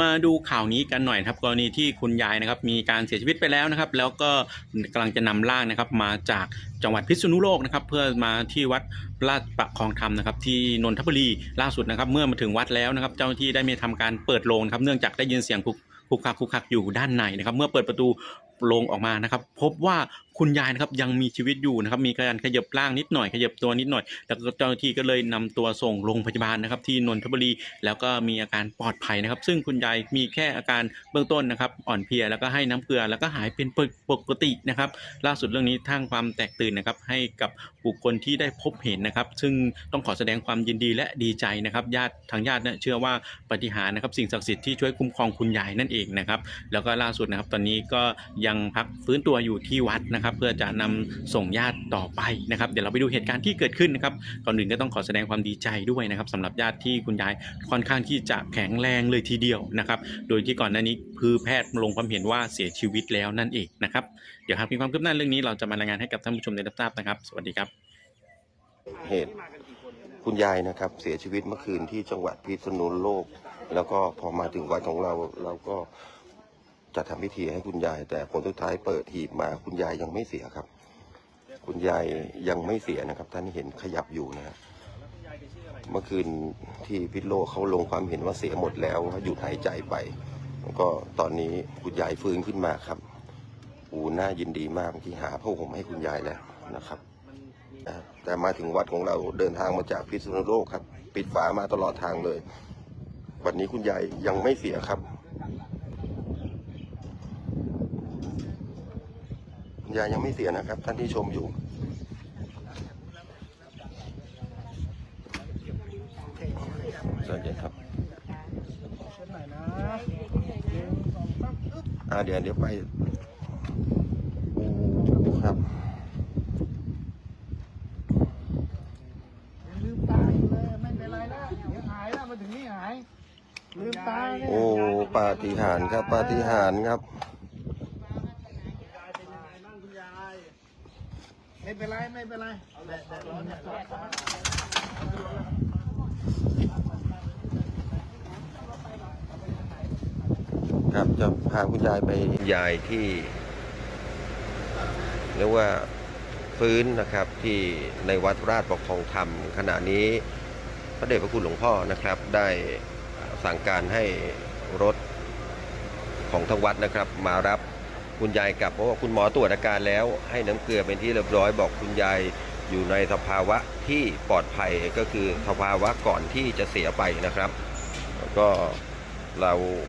มาดูข่าวนี้กันหน่อยครับกรณีที่คุณยายนะครับมีการเสียชีวิตไปแล้วนะครับ แล้วก็กำลังจะนำร่างนะครับ มาจากจังหวัดพิษณุโลกนะครับ เพื่อมาที่วัดราชประคองธรรมนะครับ ที่นนทบุรีล่าสุดนะครับ เมื่อมาถึงวัดแล้วนะครับ เจ้าหน้าที่ได้มีทำการเปิดโลงนครับเนื่องจากได้ยินเสียงคุกคุกคักคุกคักอยู่ด้านในนะครับ เมื่อเปิดประตู ลงออกมานะครับ พบว่าคุณยายนะครับยังมีชีวิตอยู่นะครับ มีการขยับร่างนิดหน่อยขยับตัวนิดหน่อย แล้วก็เจ้าหน้าที่ก็เลยนำตัวส่งโรงพยาบาลนะครับ ที่นนทบุรี แล้วก็มีอาการปลอดภัยนะครับ ซึ่งคุณยายมีแค่อาการเบื้องต้นนะครับ อ่อนเพลียแล้วก็ให้น้ำเกลือแล้วก็หายเป็นปกตินะครับ ล่าสุดเรื่องนี้ทางความแตกตื่นนะครับ ให้กับบุคคลที่ได้พบเห็นนะครับ ซึ่งต้องขอแสดงความยินดีและดีใจนะครับ ญาติทางญาติเนี่ยเชื่อว่าปฏิหารนะครับ สิ่งศักดิ์สิทธิ์ที่ช่วยคุ้มครองคุณยายนั่นเองนะครับ แล้วก็ล่าสุดนะครับ ตอนนี้ก็ยังพักฟื้นตัวอยู่ที่วัดนะครับ เพื่อจะนำส่งญาติต่อไปนะครับ เดี๋ยวเราไปดูเหตุการณ์ที่เกิดขึ้นนะครับก่อนอื่นก็ต้องขอแสดงความดีใจด้วยนะครับสำหรับญาติที่คุณยายค่อนข้างที่จะแข็งแรงเลยทีเดียวนะครับ โดยที่ก่อนหน้านี้คือแพทย์ลงความเห็นว่าเสียชีวิตแล้วนั่นเองนะครับเดี๋ยวหากมีความคืบหน้าเรื่องนี้เราจะมารายงานให้กับท่านผู้ชมได้รับทราบนะครับ สวัสดีครับเหตุคุณยายนะครับเสียชีวิตเมื่อคืนที่จังหวัดพิษณุโลก แล้วก็พอมาถึงวัดของเราเราก็ จะทำพิธีให้คุณยาย แต่ผลสุดท้ายเปิดหีบมาคุณยายยังไม่เสียครับ คุณยายยังไม่เสียนะครับ ท่านเห็นขยับอยู่นะฮะเมื่อคืนที่พิษโลเขาลงความเห็นว่าเสียหมดแล้วหยุดหายใจไปแล้วก็ตอนนี้คุณยายฟื้นขึ้นมาครับอูน่ายินดีมากที่หาผ้าห่มให้คุณยายแล้วนะครับแต่มาถึงวัดของเราเดินทางมาจากพิษณุโลกครับ ปิดฝามาตลอดทางเลย วันนี้คุณยายยังไม่เสียครับ คุณยายยังไม่เสียนะครับ ท่านที่ชมอยู่ สวัสดีครับอ่าเดี๋ยวเดี๋ยวไปโอ้ครับลืมตาอยู่เลยไม่เป็นไรแล้วเดี๋ยวหายแล้วมาถึงนี่หายลืมตาเนี่ยโอ้ปาฏิหาริย์ครับปาฏิหาริย์ครับ ไม่เป็นไรไม่เป็นไรแดดแดดร้อนเนี่ยครับจะพาคุณยายไปยายที่เรียกว่าฟื้นนะครับที่ในวัดราชปกครองธรรมขณะนี้พระเดชพระคุณหลวงพ่อนะครับ ได้สั่งการให้รถของทางวัดนะครับ มารับ คุณยายกลับเพราะว่าคุณหมอตรวจอาการแล้ว ให้น้ำเกลือเป็นที่เรียบร้อยบอกคุณยายอยู่ในสภาวะที่ปลอดภัยก็คือสภาวะก่อนที่จะเสียไปนะครับ แล้วก็เรา